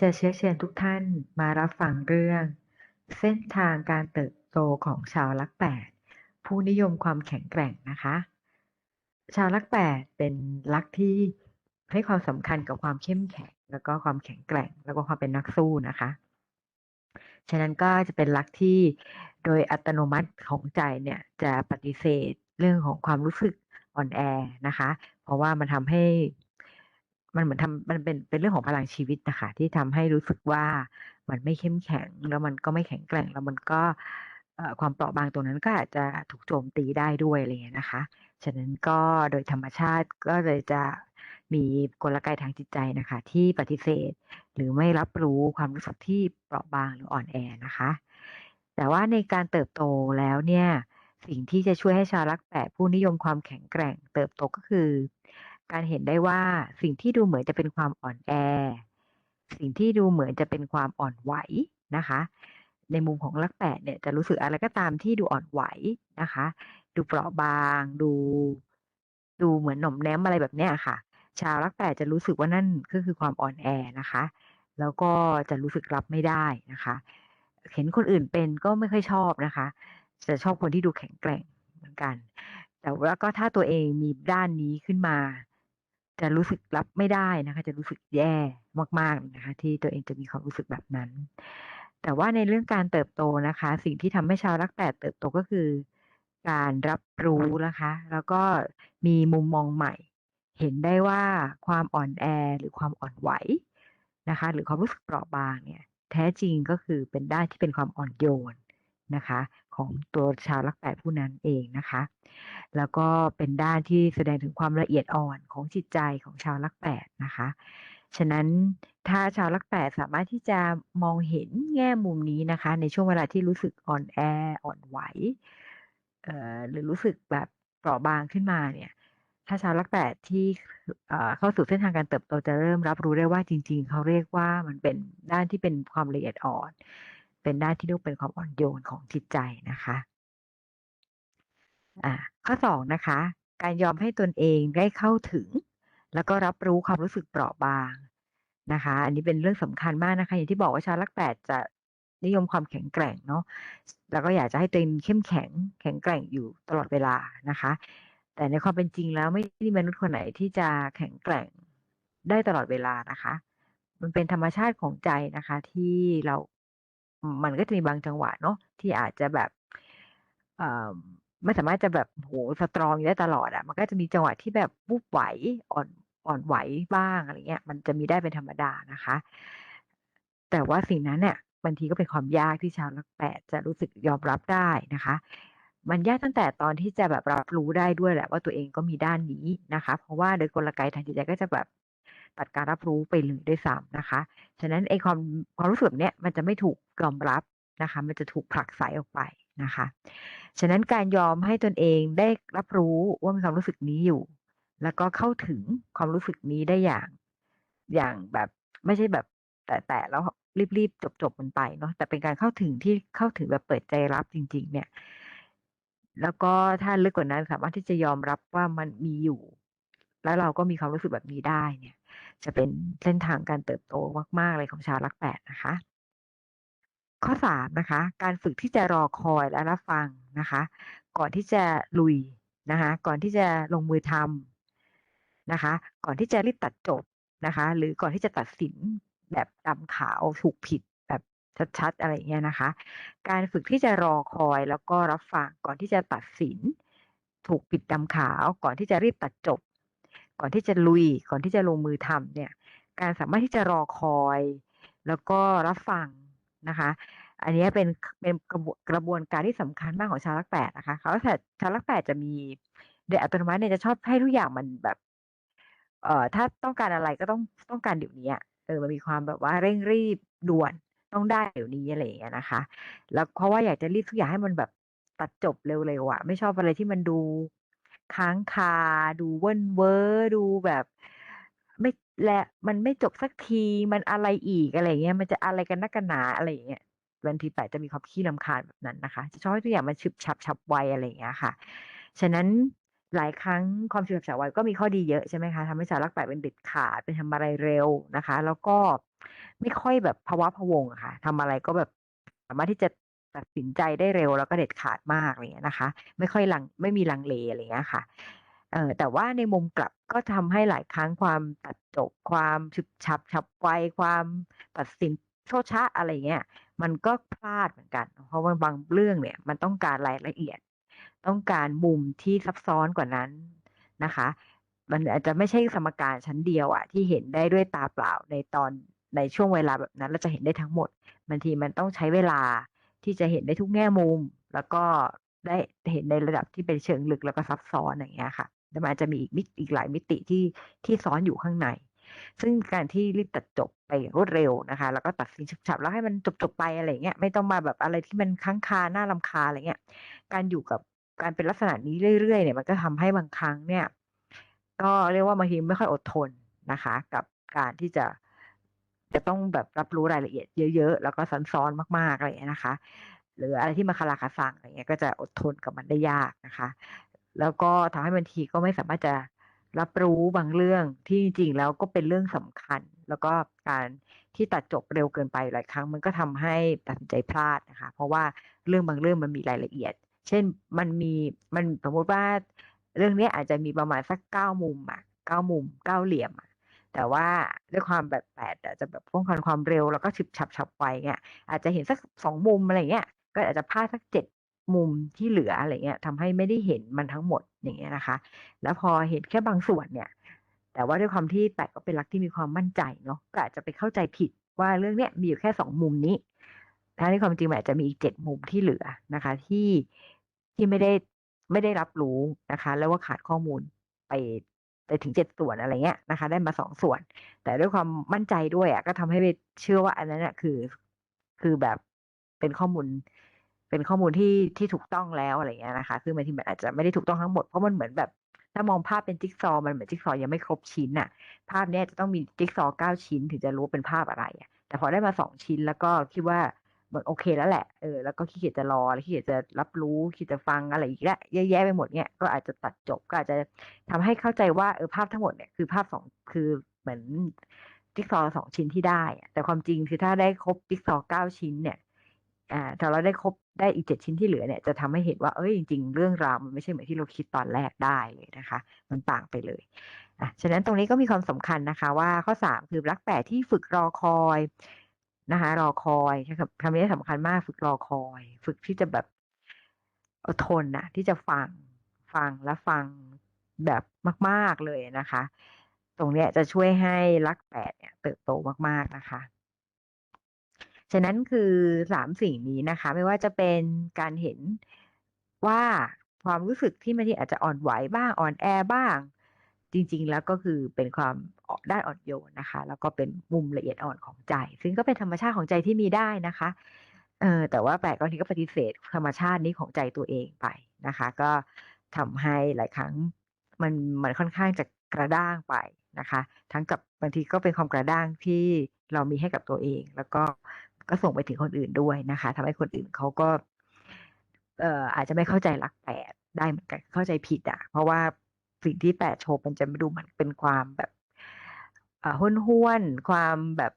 จะเชื้อเชิญทุกท่านมารับฟังเรื่อง เส้นทางการเติบโตของชาวลักแปดผู้นิยมความแข็งแกร่งนะคะ ชาวลักแปดเป็นลักที่ให้ความสำคัญกับความเข้มแข็ง แล้วก็ความแข็งแกร่ง แล้วก็ความเป็นนักสู้นะคะ ฉะนั้นก็จะเป็นลักที่โดยอัตโนมัติของใจเนี่ยจะปฏิเสธเรื่องของความรู้สึกอ่อนแอนะคะ เพราะว่ามันทำให้ มันเหมือนทำมันเป็นเป็นเรื่องของพลังชีวิตนะคะที่ทำให้รู้สึกว่ามันไม่เข้มแข็ง แล้วมันก็ไม่แข็งแกร่ง แล้วมันก็ความเปราะบางตรงนั้นก็อาจจะถูกโจมตีได้ด้วยอะไรเงี้ยนะคะ ฉะนั้นก็โดยธรรมชาติก็เลยจะมีกลไกทางจิตใจนะคะ ที่ปฏิเสธ หรือไม่รับรู้ความรู้สึกที่เปราะบางหรืออ่อนแอนะคะ แต่ว่าในการเติบโตแล้วเนี่ยสิ่งที่จะช่วยให้ชาวลักแปดผู้นิยมความแข็งแกร่ง เติบโตก็คือ การเห็นได้ว่าสิ่งที่ดูเหมือนจะเป็นความอ่อนแอ สิ่งที่ดูเหมือนจะเป็นความอ่อนไหวนะคะ ในมุมของลักแปดเนี่ยจะรู้สึกอะไรก็ตามที่ดูอ่อนไหวนะคะ ดูเปราะบาง ดู ดูเหมือนหน่อมแนมอะไรแบบเนี้ยค่ะ ชาวลักแปดจะรู้สึกว่านั่นก็คือความอ่อนแอนะคะ แล้วก็จะรู้สึกรับไม่ได้นะคะ เห็นคนอื่นเป็นก็ไม่ค่อยชอบนะคะ จะชอบคนที่ดูแข็งแกร่งเหมือนกัน แต่ว่าก็ถ้าตัวเองมีด้านนี้ขึ้นมา จะรู้สึกรับไม่ได้นะคะ จะรู้สึกแย่มากๆนะคะ ที่ตัวเองจะมีความรู้สึกแบบนั้น แต่ว่าในเรื่องการเติบโตนะคะ สิ่งที่ทำให้ชาวลักแปดเติบโตก็คือ การรับรู้นะคะ แล้วก็มีมุมมองใหม่ เห็นได้ว่าความอ่อนแอหรือความอ่อนไหวนะคะ หรือความรู้สึกเปราะบางเนี่ย แท้จริงก็คือเป็นด้านที่เป็นความอ่อนโยนนะคะ ของตัวชาวลักแปดผู้นั้นเองนะคะ แล้วก็เป็นด้านที่แสดงถึงความละเอียดอ่อนของจิตใจของชาวลักแปดนะคะ ฉะนั้นถ้าชาวลักแปดสามารถที่จะมองเห็นแง่มุมนี้นะคะ ในช่วงเวลาที่รู้สึกอ่อนแออ่อนไหวหรือรู้สึกแบบเปราะบางขึ้นมาเนี่ยถ้าชาวลักแปดที่เข้าสู่เส้นทางการเติบโตจะเริ่มรับรู้ได้ว่าจริง ๆ เขาเรียกว่ามันเป็นด้านที่เป็นความละเอียดอ่อน เป็นด้านที่เรียกเป็นความอ่อนโยนของจิตใจนะคะอ่าข้อสองนะคะ การยอมให้ตนเองได้เข้าถึง แล้วก็รับรู้ความรู้สึกเปราะบางนะคะ อันนี้เป็นเรื่องสำคัญมากนะคะ อย่างที่บอกว่าชาวลักแปดจะนิยมความแข็งแกร่งเนาะแล้วก็อยากจะให้ตัวเองเข้มแข็งแข็งแกร่งอยู่ตลอดเวลานะคะ แต่ในความเป็นจริงแล้วไม่มีมนุษย์คนไหนที่จะแข็งแกร่งได้ตลอดเวลานะคะ มันเป็นธรรมชาติของใจนะคะ ที่เรา มันก็จะมีบางจังหวะเนาะที่อาจจะแบบไม่สามารถจะแบบโหสตรองอยู่ได้ตลอดอะมันก็จะมีจังหวะที่แบบวูบไหวอ่อนอ่อนไหวบ้างอะไรเงี้ย มันจะมีได้เป็นธรรมดานะคะ แต่ว่าสิ่งนั้นเนี่ยบางทีก็เป็นความยากที่ชาวลักแปดจะรู้สึกยอมรับได้นะคะ มันยากตั้งแต่ตอนที่จะแบบรับรู้ได้ด้วยแหละว่าตัวเองก็มีด้านนี้นะคะ เพราะว่าโดยกลไกทางจิตใจก็จะแบบ ตัดการรับรู้ไปเลยด้วยซ้ำนะคะ ฉะนั้นไอ้ความความรู้สึกเนี้ยมันจะไม่ถูกยอมรับนะคะ มันจะถูกผลักไสออกไปนะคะ ฉะนั้นการยอมให้ตนเองได้รับรู้ว่ามีความรู้สึกนี้อยู่ แล้วก็เข้าถึงความรู้สึกนี้ได้อย่าง อย่างแบบไม่ใช่แบบแต่แต่แล้วรีบๆจบๆมันไปเนาะแต่เป็นการเข้าถึงที่เข้าถึงแบบเปิดใจรับจริง ๆ เนี่ย แล้วก็ถ้าลึกกว่านั้นสามารถที่จะยอมรับว่ามันมีอยู่ แล้วเราก็มีความรู้สึกแบบนี้ได้เนี่ย จะเป็นเส้นทางการเติบโตมาก ๆ เลยของชาวลักแปดนะคะ ข้อสามนะคะ การฝึกที่จะรอคอยและรับฟังนะคะ ก่อนที่จะลุยนะคะ ก่อนที่จะลงมือทำนะคะ ก่อนที่จะรีบตัดจบนะคะ หรือก่อนที่จะตัดสินแบบดำขาวถูกผิดแบบชัดๆอะไรเงี้ยนะคะ การฝึกที่จะรอคอยแล้วก็รับฟังก่อนที่จะตัดสิน ถูกผิดดำขาว ก่อนที่จะรีบตัดจบ ก่อนที่จะลุยก่อนที่จะลงมือทำเนี่ย การสามารถที่จะรอคอย แล้วก็รับฟังนะคะ อันนี้เป็นเป็นกระบวนกระบวนการที่สำคัญมากของชาวลักแปดนะคะเขาแต่ชาวลักแปดจะมีโดยอัตโนมัติเนี่ยจะชอบให้ทุกอย่างมันแบบ เอ่อถ้าต้องการอะไรก็ต้องต้องการเดี๋ยวนี้อะเออมันมีความแบบว่าเร่งรีบด่วนต้องได้เดี๋ยวนี้อะไรอย่างเงี้ยนะคะ แล้วเพราะว่าอยากจะรีบทุกอย่างให้มันแบบตัดจบเร็วๆอะไม่ชอบอะไรที่มันดู ค้างคา ดูเว่นเว้อ ดูแบบ ไม่และมันไม่จบสักทีมันอะไรอีกอะไรเงี้ย มันจะอะไรกันนักกันหนาอะไรอย่างเงี้ยบางทีแปดจะมีความขี้รำคาญแบบนั้นนะคะจะชอบให้ทุกอย่างมันฉึบฉับฉับไวอะไรอย่างเงี้ยค่ะ ฉะนั้นหลายครั้งความฉึบฉับไวก็มีข้อดีเยอะใช่ไหมคะทำให้ชาวลักแปดเป็นเด็ดขาดเป็นทำอะไรเร็วนะคะ แล้วก็ไม่ค่อยแบบภาวะพะวงอะค่ะทำอะไรก็แบบสามารถที่จะ ตัดสินใจได้เร็วแล้วก็เด็ดขาดมากอะไรเงี้ยนะคะ ไม่ค่อยลังไม่มีลังเลอะไรเงี้ยค่ะเออแต่ว่าในมุมกลับก็ทำให้หลายครั้งความตัดจบความฉุบฉับฉับไวความตัดสินโชดชะอะไรเงี้ยมันก็พลาดเหมือนกัน เพราะว่าบางเรื่องเนี่ยมันต้องการรายละเอียด ต้องการมุมที่ซับซ้อนกว่านั้นนะคะ มันอาจจะไม่ใช่สมการชั้นเดียวอะที่เห็นได้ด้วยตาเปล่าในตอนในช่วงเวลาแบบนั้นเราจะเห็นได้ทั้งหมดบางทีมันต้องใช้เวลา ที่จะเห็นได้ทุกแง่มุม แล้วก็ได้เห็นในระดับที่เป็นเชิงลึกแล้วก็ซับซ้อนอย่างเงี้ยค่ะแต่มันอาจะมีอีกมิติอีกหลายมิติที่ที่ซ้อนอยู่ข้างใน ซึ่งการที่รีบตัดจบไปอย่างรวดเร็วนะคะ แล้วก็ตัดสินฉับๆแล้วให้มันจบๆไปอะไรเงี้ยไม่ต้องมาแบบอะไรที่มันค้างคาหน้าลำคาอะไรเงี้ย การอยู่กับการเป็นลักษณะนี้เรื่อยๆเนี่ยมันก็ทำให้บางครั้งเนี่ย ก็เรียกว่าบางทีไม่ค่อยอดทนนะคะ กับการที่จะ จะต้องแบบรับรู้รายละเอียดเยอะ ๆ แล้วก็ซันซ้อนมากๆอะไรอย่างเงี้ยนะคะ หรืออะไรที่มาคาราคาซังอะไรเงี้ยก็จะอดทนกับมันได้ยากนะคะ แล้วก็ทำให้บางทีก็ไม่สามารถจะรับรู้บางเรื่องที่จริงแล้วก็เป็นเรื่องสำคัญ แล้วก็การที่ตัดจบเร็วเกินไปหลายครั้ง มันก็ทำให้ตัดสินใจพลาดนะคะ เพราะว่าเรื่องบางเรื่องมันมีรายละเอียด เช่นมันมีมันสมมติว่าเรื่องนี้อาจจะมีประมาณสักเก้ามุมอะเก้ามุมเก้าเหลี่ยมอะ แต่ว่าด้วยความแบบแปดอาจจะแบบป้องกันความเร็วแล้วก็ฉิบฉับฉับไวเงี้ยอาจจะเห็นสักสองมุมอะไรเงี้ยก็อาจจะพลาดสักเจ็ดมุมที่เหลืออะไรเงี้ยทำให้ไม่ได้เห็นมันทั้งหมดอย่างเงี้ยนะคะ แล้วพอเห็นแค่บางส่วนเนี่ย แต่ว่าด้วยความที่แปดก็เป็นรักที่มีความมั่นใจเนาะก็อาจจะไปเข้าใจผิดว่าเรื่องเนี้ยมีอยู่แค่สองมุมนี้ถ้าในความจริงมันอาจจะมีอีกเจ็ดมุมที่เหลือนะคะ ที่ที่ไม่ได้ไม่ได้รับรู้นะคะ แล้วว่าขาดข้อมูลไป ไปถึงเจ็ดส่วนอะไรเงี้ยนะคะ ได้มาสองส่วน แต่ด้วยความมั่นใจด้วยอะก็ทำให้ไปเชื่อว่าอันนั้นอะคือ คือแบบเป็นข้อมูล เป็นข้อมูลที่ที่ถูกต้องแล้วอะไรเงี้ยนะคะคือบางทีมันอาจจะไม่ได้ถูกต้องทั้งหมดเพราะมันเหมือนแบบถ้ามองภาพเป็นจิ๊กซอว์มันเหมือนจิ๊กซอว์ยังไม่ครบชิ้นน่ะ ภาพเนี้ยจะต้องมีจิ๊กซอว์เก้าชิ้นถึงจะรู้เป็นภาพอะไรอะแต่พอได้มาสองชิ้นแล้วก็คิดว่า มันโอเคแล้วแหละเออแล้วก็ขี้เกียจจะรอแล้วขี้เกียจจะรับรู้ขี้เกียจจะฟังอะไรอีกแล้วเยอะแยะไปหมดเนี่ยก็อาจจะตัดจบก็อาจจะทำให้เข้าใจว่าเออภาพทั้งหมดเนี่ยคือภาพสองคือเหมือนจิ๊กซอว์สองชิ้นที่ได้ แต่ความจริงคือถ้าได้ครบจิ๊กซอว์เก้าชิ้นเนี่ยอ่าถ้าเราได้ครบได้อีกเจ็ดชิ้นที่เหลือเนี่ยจะทำให้เห็นว่าเอ้ยจริง ๆ เรื่องราวมันไม่ใช่เหมือนที่เราคิดตอนแรกได้เลยนะคะ มันต่างไปเลยอะฉะนั้นตรงนี้ก็มีความสำคัญนะคะ ว่าข้อสามคือรักแปดที่ฝึกรอคอย นะคะรอคอยนะครับคำนี้สำคัญมากฝึกรอคอย ฝึกที่จะแบบอดทนนะที่จะฟังฟังและฟังแบบมาก ๆเลยนะคะ ตรงเนี้ยจะช่วยให้รักแปดเนี่ยเติบโตมาก ๆนะคะฉะนั้นคือสามสิ่งนี้นะคะ ไม่ว่าจะเป็นการเห็นว่าความรู้สึกที่บางทีอาจจะอ่อนไหวบ้างอ่อนแอบ้าง จริง ๆ แล้วก็คือเป็นความ ด้านอ่อนโยนนะคะ แล้วก็เป็นมุมละเอียดอ่อนของใจ ซึ่งก็เป็นธรรมชาติของใจที่มีได้นะคะเออแต่ว่าแปลกบางทีก็ปฏิเสธธรรมชาตินี้ของใจตัวเองไปนะคะ ก็ทำให้หลายครั้งมันมันค่อนข้างจะกระด้างไปนะคะ ทั้งกับบางทีก็เป็นความกระด้างที่เรามีให้กับตัวเอง แล้วก็ก็ส่งไปถึงคนอื่นด้วยนะคะทำให้คนอื่นเขาก็เอ่ออาจจะไม่เข้าใจรักแปดได้เหมือนกันเข้าใจผิดอะ เพราะว่าสิ่งที่แปดโชว์มันจะดูเหมือนเป็นความแบบ อ่าห้วนห้วนๆความแบบ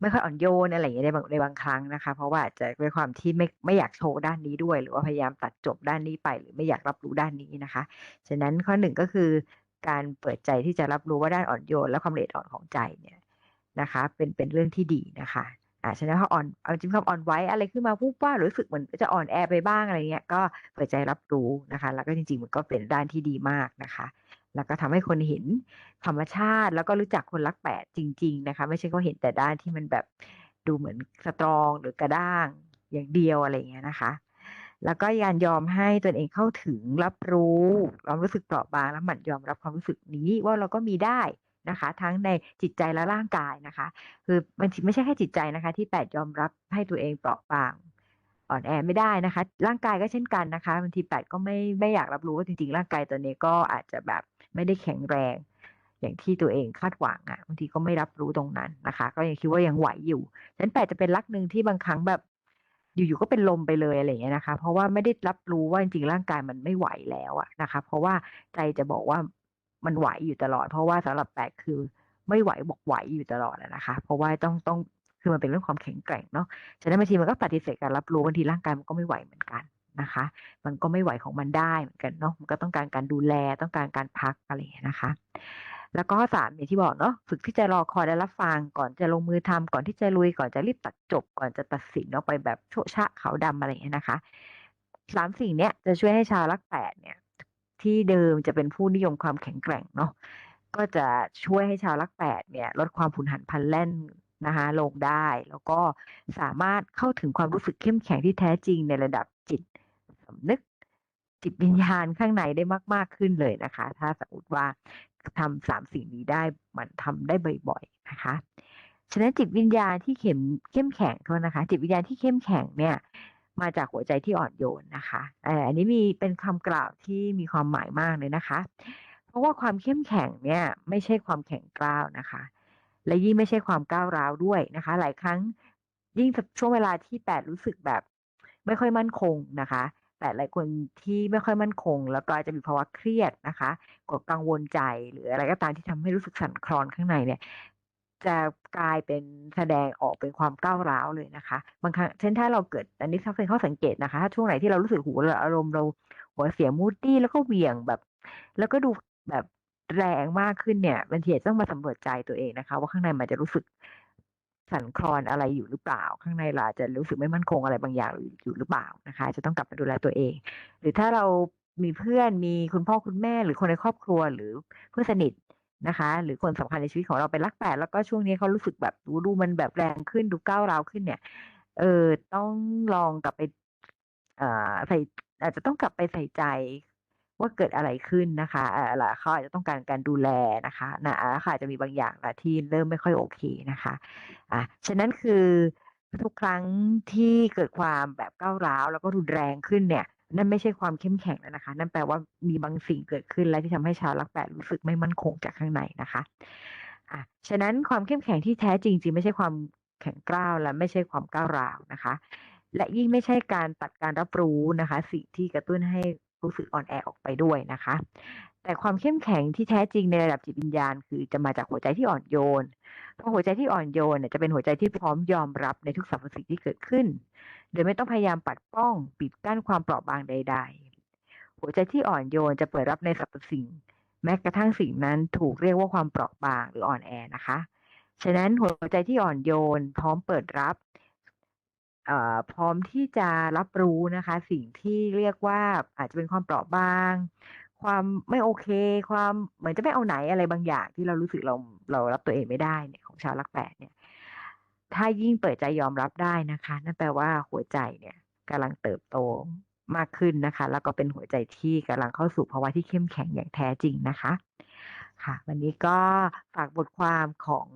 ไม่ค่อยอ่อนโยนอะไรอย่างเงี้ยในบางในบางครั้งนะคะ เพราะว่าอาจจะด้วยความที่ไม่ไม่อยากโชว์ด้านนี้ด้วย หรือว่าพยายามตัดจบด้านนี้ไป หรือไม่อยากรับรู้ด้านนี้นะคะ ฉะนั้นข้อหนึ่งก็คือ การเปิดใจที่จะรับรู้ว่าด้านอ่อนโยน และความละเอียดอ่อนของใจเนี่ยนะคะ เป็นเป็นเรื่องที่ดีนะคะอ่าฉะนั้นพออ่อนเอาจริงความอ่อนไหวอะไรขึ้นมาปุ๊บว่ารู้สึกเหมือนจะอ่อนแอไปบ้างอะไรเงี้ยก็เปิดใจรับรู้นะคะ แล้วก็จริงๆมันก็เป็นด้านที่ดีมากนะคะ แล้วก็ทำให้คนเห็นธรรมชาติ แล้วก็รู้จักคนรักแปดจริง ๆ นะคะ ไม่ใช่เขาเห็นแต่ด้านที่มันแบบดูเหมือนสตรองหรือกระด้างอย่างเดียวอะไรเงี้ยนะคะ แล้วก็ยานยอมให้ตนเองเข้าถึงรับรู้ความรู้สึกเปราะบางแล้วหมั่นยอมรับความรู้สึกนี้ว่าเราก็มีได้นะคะ ทั้งในจิตใจและร่างกายนะคะ คือมันไม่ใช่แค่จิตใจนะคะ ที่แปดยอมรับให้ตัวเองเปราะบาง อ่อนแอไม่ได้นะคะ ร่างกายก็เช่นกันนะคะบางทีแปดก็ไม่ไม่อยากรับรู้ว่าจริงๆ ร่างกายตัวนี้ก็อาจจะแบบไม่ได้แข็งแรง อย่างที่ตัวเองคาดหวังอะ่ะบางทีก็ไม่รับรู้ตรงนั้นนะคะ ก็ยังคิดว่ายังไหวอยู่ฉะนั้นแปดจะเป็นลักหนึ่งที่บางครั้งแบบ อยู่ๆก็เป็นลมไปเลยอะไรอย่างเงี้ยนะคะ เพราะว่าไม่ได้รับรู้ว่าจริงๆร่างกายมันไม่ไหวแล้วอะนะคะ เพราะว่าใจจะบอกว่ามันไหวอยู่ตลอด เพราะว่าสำหรับแปดคือไม่ไหวบอกไหวอยู่ตลอดนะคะ เพราะว่าต้องต้อง คือมันเป็นเรื่องความแข็งแกร่งเนาะฉะนั้นบางทีมันก็ปฏิเสธการรับรู้บางทีร่างกายมันก็ไม่ไหวเหมือนกันนะคะ มันก็ไม่ไหวของมันได้เหมือนกันเนาะมันก็ต้องการการดูแลต้องการการพักอะไรนะคะ แล้วก็สามอย่างที่บอกเนาะฝึกที่จะรอคอยและรับฟังก่อนจะลงมือทำก่อนที่จะลุยก่อนจะรีบตัดจบ ก่อนจะตัดสินออกไปแบบโชะชะขาวดำอะไรอย่างเงี้ยนะคะสามสิ่งเนี้ยจะช่วยให้ชาวลักแปดเนี่ย ที่เดิมจะเป็นผู้นิยมความแข็งแกร่งเนาะก็จะช่วยให้ชาวลักแปดเนี่ย ลดความผุนหันพันแล่น นะคะลงได้ แล้วก็สามารถเข้าถึงความรู้สึกเข้มแข็งที่แท้จริงในระดับจิตสำนึกจิตวิญญาณข้างในได้มาก ๆ ขึ้นเลยนะคะ ถ้าสมมติว่าทำสามสิ่งนี้ได้มันทำได้บ่อยๆนะคะฉะนั้นจิตวิญญาณที่เข้มเข้มแข็งโทษนะคะ จิตวิญญาณที่เข้มแข็งเนี่ยมาจากหัวใจที่อ่อนโยนนะคะอันนี้มีเป็นคำกล่าวที่มีความหมายมากเลยนะคะ เพราะว่าความเข้มแข็งเนี่ยไม่ใช่ความแข็งกร้าวนะคะ และยิ่งไม่ใช่ความก้าวร้าวด้วยนะคะ หลายครั้งยิ่งช่วงเวลาที่แปดรู้สึกแบบ ไม่ค่อยมั่นคงนะคะแต่หลายคนที่ไม่ค่อยมั่นคง แล้วก็อาจจะมีภาวะเครียดนะคะกดกังวลใจหรืออะไรก็ตามที่ทำให้รู้สึกสั่นคลอนข้างในเนี่ย จะกลายเป็นแสดงออกเป็นความก้าวร้าวเลยนะคะ บางครั้งเช่นถ้าเราเกิดอันนี้ถ้าเป็นข้อสังเกตนะคะถ้าช่วงไหนที่เรารู้สึกหูเราอารมณ์เราหัวเสียมูดดี้แล้วก็เหวี่ยงแบบ แล้วก็ดูแบบ แรงมากขึ้นเนี่ยบางทีต้องมาสำรวจใจตัวเองนะคะ ว่าข้างในมันจะรู้สึกสั่นคลอนอะไรอยู่หรือเปล่า ข้างในเราจะรู้สึกไม่มั่นคงอะไรบางอย่างอยู่หรือเปล่านะคะ จะต้องกลับมาดูแลตัวเอง หรือถ้าเรามีเพื่อนมีคุณพ่อคุณแม่หรือคนในครอบครัวหรือเพื่อนสนิทนะคะ หรือคนสำคัญในชีวิตของเราเป็นรักแปดแล้วก็ช่วงนี้เขารู้สึกแบบดูดูมันแบบแรงขึ้นดูก้าวร้าวขึ้นเนี่ย เออต้องลองกลับไป เอ่อใส่อาจจะต้องกลับไปใส่ใจ ว่าเกิดอะไรขึ้นนะคะอ่อล่ะเขาอาจจะต้องการการดูแลนะคะนะค่ะอาจจะมีบางอย่างละที่เริ่มไม่ค่อยโอเคนะคะอะฉะนั้นคือทุกครั้งที่เกิดความแบบก้าวร้าวแล้วก็รุนแรงขึ้นเนี่ยนั่นไม่ใช่ความเข้มแข็งแล้วนะคะ นั่นแปลว่ามีบางสิ่งเกิดขึ้นแล้วที่ทำให้ชาวลักแปดรู้สึกไม่มั่นคงจากข้างในนะคะอะฉะนั้นความเข้มแข็งที่แท้จริงจริงไม่ใช่ความแข็งกร้าวและไม่ใช่ความก้าวร้าวนะคะ และยิ่งไม่ใช่การตัดการรับรู้นะคะ สิ่งที่กระตุ้นให้ รู้สึกอ่อนแอออกไปด้วยนะคะ แต่ความเข้มแข็งที่แท้จริงในระดับจิตวิญญาณ คือจะมาจากหัวใจที่อ่อนโยน เพราะหัวใจที่อ่อนโยนเนี่ยจะเป็นหัวใจที่พร้อมยอมรับในทุกสรรพสิ่งที่เกิดขึ้น โดยไม่ต้องพยายามปัดป้องปิดกั้นความเปราะบางใด ๆ หัวใจที่อ่อนโยนจะเปิดรับในสรรพสิ่ง แม้กระทั่งสิ่งนั้นถูกเรียกว่าความเปราะบางหรืออ่อนแอนะคะ ฉะนั้นหัวใจที่อ่อนโยน พร้อมเปิดรับ เอ่อ พร้อมที่จะรับรู้นะคะ สิ่งที่เรียกว่า อาจจะเป็นความเปราะบาง ความไม่โอเค ความเหมือนจะไม่เอาไหนอะไรบางอย่าง ที่เรารู้สึกเรา เรารับตัวเองไม่ได้เนี่ย ของชาวลักแปดเนี่ย ถ้ายิ่งเปิดใจยอมรับได้นะคะ นั่นแปลว่าหัวใจเนี่ยกำลังเติบโตมากขึ้นนะคะ แล้วก็เป็นหัวใจที่กำลังเข้าสู่ภาวะที่เข้มแข็งอย่างแท้จริงนะคะ ค่ะ วันนี้ก็ฝากบทความของ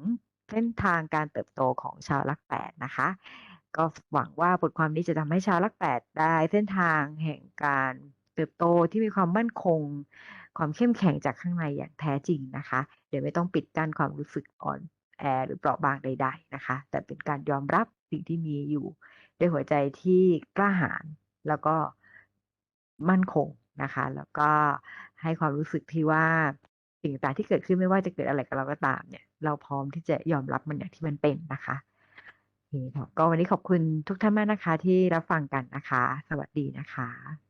เส้นทางการเติบโตของชาวลักแปดนะคะ ก็หวังว่าบทความนี้จะทำให้ชาวลักแปดได้เส้นทางแห่งการเติบโตที่มีความมั่นคง ความเข้มแข็งจากข้างในอย่างแท้จริงนะคะ เดี๋ยวไม่ต้องปิดกั้นความรู้สึกอ่อนแอหรือเปราะบางใด ๆนะคะ แต่เป็นการยอมรับสิ่งที่มีอยู่ด้วยหัวใจที่กล้าหาญแล้วก็มั่นคงนะคะ แล้วก็ให้ความรู้สึกที่ว่าสิ่งต่างที่เกิดขึ้นไม่ว่าจะเกิดอะไรกับเราก็ตามเนี่ย เราพร้อมที่จะยอมรับมันอย่างที่มันเป็นนะคะ นี่ค่ะก็วันนี้ขอบคุณทุกท่านมากนะคะ ที่รับฟังกันนะคะ สวัสดีนะคะ